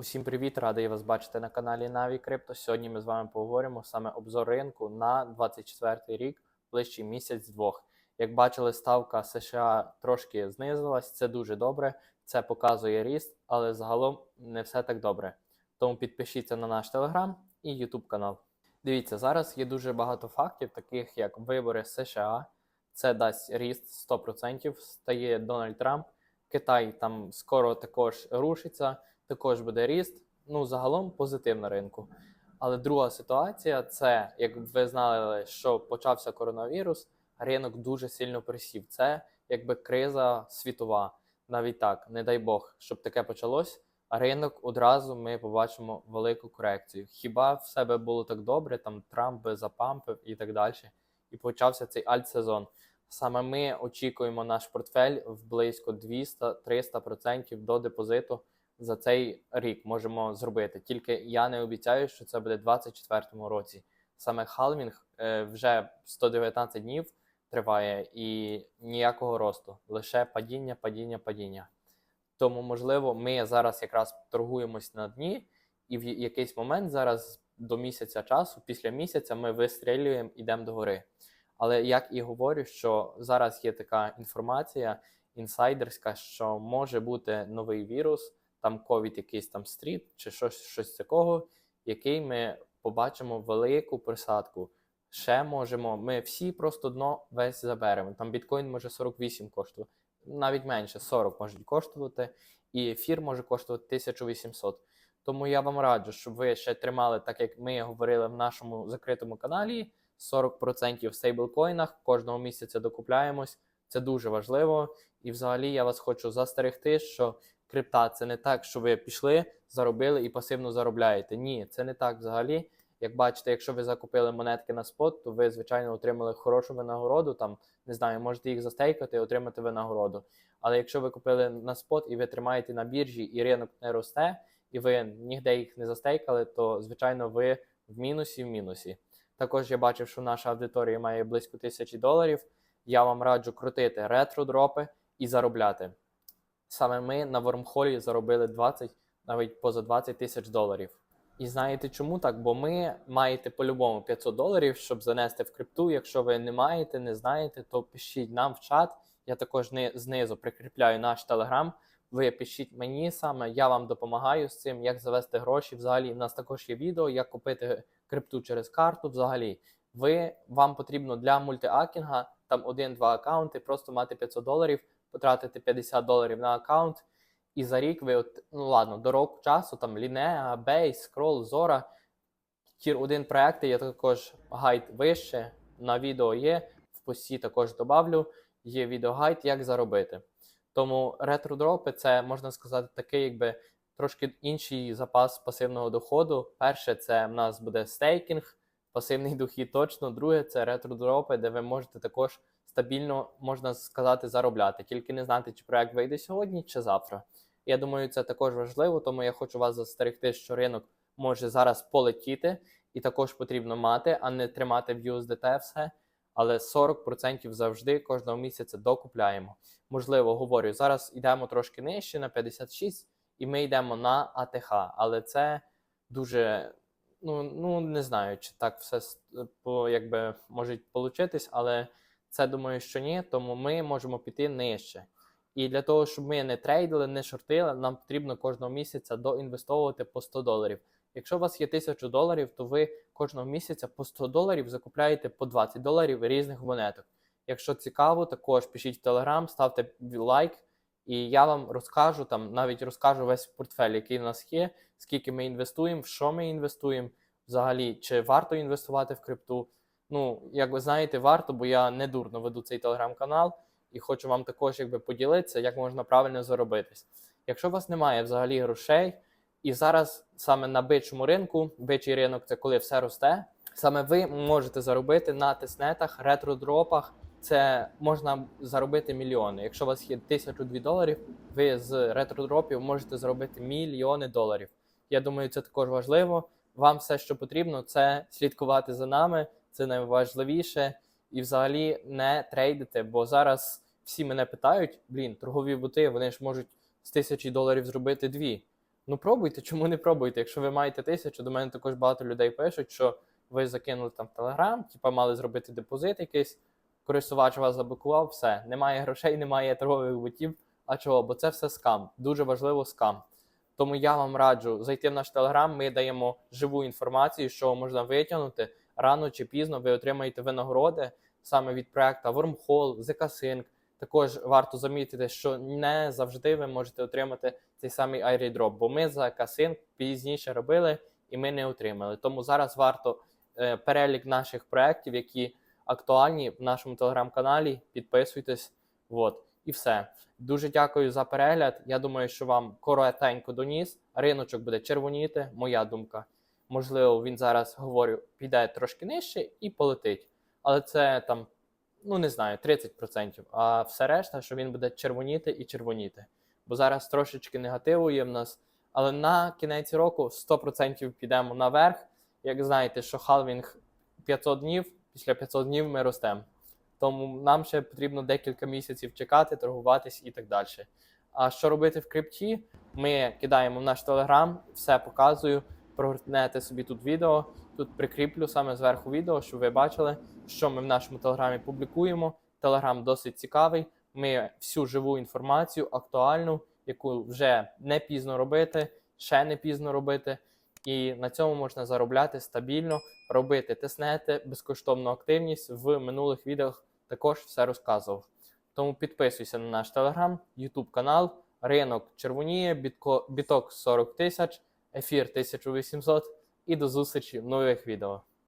Усім привіт! Радий вас бачити на каналі Navі Крипто. Сьогодні ми з вами поговоримо саме обзор ринку на 24 рік, ближчий місяць-двох. Як бачили, ставка США трошки знизилась, це дуже добре, це показує ріст, але загалом не все так добре. Тому підпишіться на наш телеграм і YouTube канал. Дивіться, зараз є дуже багато фактів, таких як вибори США. Це дасть ріст 100%, стає Дональд Трамп. Китай там скоро також рушиться також буде ріст. Ну, загалом позитив на ринку. Але друга ситуація це, як ви знали, що почався коронавірус, ринок дуже сильно присів. Це якби криза світова. Навіть так, не дай Бог, щоб таке почалось. А ринок одразу ми побачимо велику корекцію. Хіба в себе було так добре? Там Трамп би запампив і так далі. І почався цей альтсезон. Саме ми очікуємо наш портфель в близько 200-300% до депозиту за цей рік можемо зробити. Тільки я не обіцяю, що це буде в 2024 році. Саме халвінг е, вже 119 днів триває і ніякого росту, лише падіння, падіння, падіння. Тому, можливо, ми зараз якраз торгуємось на дні, і в якийсь момент зараз до місяця часу, після місяця, ми вистрілюємо, йдемо догори. Але як і говорю, що зараз є така інформація інсайдерська, що може бути новий вірус там ковід якийсь там стріт чи щось, щось такого, який ми побачимо велику присадку. Ще можемо, ми всі просто дно весь заберемо. Там біткоін може 48 коштувати, навіть менше 40 можуть коштувати, і ефір може коштувати 1800. Тому я вам раджу, щоб ви ще тримали, так як ми говорили в нашому закритому каналі, 40% в стейблкоїнах, кожного місяця докупляємось. Це дуже важливо. І взагалі я вас хочу застерегти, що крипта це не так, що ви пішли, заробили і пасивно заробляєте. Ні, це не так взагалі. Як бачите, якщо ви закупили монетки на спот, то ви, звичайно, отримали хорошу винагороду. Там не знаю, можете їх застейкати і отримати винагороду. Але якщо ви купили на спот і ви тримаєте на біржі, і ринок не росте, і ви ніде їх не застейкали, то звичайно ви в мінусі в мінусі. Також я бачив, що наша аудиторія має близько тисячі доларів. Я вам раджу крутити ретро-дропи і заробляти. Саме ми на Вормхолі заробили 20, навіть поза 20 тисяч доларів. І знаєте чому так? Бо ми маєте по-любому 500 доларів, щоб занести в крипту. Якщо ви не маєте, не знаєте, то пишіть нам в чат. Я також не, знизу прикріпляю наш телеграм. Ви пишіть мені саме, я вам допомагаю з цим, як завести гроші. Взагалі, у нас також є відео, як купити крипту через карту. Взагалі, ви вам потрібно для мультиакінга там один-два аккаунти, просто мати 500 доларів потратити 50 доларів на аккаунт, і за рік ви, от, ну ладно, до року часу, там Linea, Base, Scroll, Zora, тір 1 проекти, я також гайд вище на відео є. В пості також добавлю, є відеогайд, як заробити. Тому ретродропи це можна сказати такий, якби трошки інший запас пасивного доходу. Перше, це в нас буде стейкінг, пасивний дохід точно. Друге, це ретродропи, де ви можете також стабільно, можна сказати, заробляти, тільки не знати, чи проект вийде сьогодні чи завтра. Я думаю, це також важливо, тому я хочу вас застерегти, що ринок може зараз полетіти, і також потрібно мати, а не тримати в USDT все. Але 40% завжди кожного місяця докупляємо. Можливо, говорю, зараз йдемо трошки нижче на 56, і ми йдемо на АТХ, але це дуже. Ну, ну не знаю, чи так все по, якби може получитись, але це думаю, що ні, тому ми можемо піти нижче. І для того, щоб ми не трейдили, не шортили, нам потрібно кожного місяця доінвестовувати по 100 доларів. Якщо у вас є 1000 доларів, то ви кожного місяця по 100 доларів закупляєте по 20 доларів різних монеток. Якщо цікаво, також пишіть в Telegram, ставте лайк, і я вам розкажу там, навіть розкажу весь портфель, який у нас є, скільки ми інвестуємо, в що ми інвестуємо, взагалі, чи варто інвестувати в крипту. Ну, як ви знаєте, варто, бо я не дурно веду цей телеграм-канал і хочу вам також якби поділитися, як можна правильно заробитись. Якщо у вас немає взагалі грошей, і зараз саме на бичому ринку, бичий ринок це коли все росте, саме ви можете заробити на тиснетах, ретродропах. Це можна заробити мільйони. Якщо у вас є тисячу дві доларів, ви з ретродропів можете заробити мільйони доларів. Я думаю, це також важливо. Вам все, що потрібно, це слідкувати за нами це найважливіше. І взагалі не трейдити, бо зараз всі мене питають: блін, торгові боти, вони ж можуть з тисячі доларів зробити дві. Ну пробуйте, чому не пробуйте? Якщо ви маєте тисячу, до мене також багато людей пишуть, що ви закинули там в Телеграм, типа мали зробити депозит якийсь, користувач вас заблокував, все, немає грошей, немає торгових ботів. А чого? Бо це все скам. Дуже важливо скам. Тому я вам раджу зайти в наш телеграм. Ми даємо живу інформацію, що можна витягнути рано чи пізно. Ви отримаєте винагороди саме від проекту Wormhole, ZK-Sync. Також варто замітити, що не завжди ви можете отримати цей самий airdrop, бо ми за ZK-Sync пізніше робили і ми не отримали. Тому зараз варто е, перелік наших проєктів, які актуальні в нашому телеграм-каналі. Підписуйтесь. Вот. І все. Дуже дякую за перегляд. Я думаю, що вам коротенько доніс. Риночок буде червоніти, моя думка. Можливо, він зараз говорю, піде трошки нижче і полетить. Але це там, ну не знаю, 30%. А все решта, що він буде червоніти і червоніти. Бо зараз трошечки негативу є в нас. Але на кінець року 100% підемо наверх. Як знаєте, що халвінг 500 днів, після 500 днів ми ростемо. Тому нам ще потрібно декілька місяців чекати, торгуватись і так далі. А що робити в крипті? Ми кидаємо в наш телеграм, все показую. Прогорнете собі тут відео. Тут прикріплю саме зверху відео, щоб ви бачили, що ми в нашому телеграмі публікуємо. Телеграм досить цікавий. Ми всю живу інформацію, актуальну, яку вже не пізно робити, ще не пізно робити. І на цьому можна заробляти стабільно, робити теснети, безкоштовну активність. В минулих відео також все розказував. Тому підписуйся на наш телеграм, Ютуб канал, ринок червоніє, бітко, біток 40 тисяч, ефір 1800 і до зустрічі в нових відео.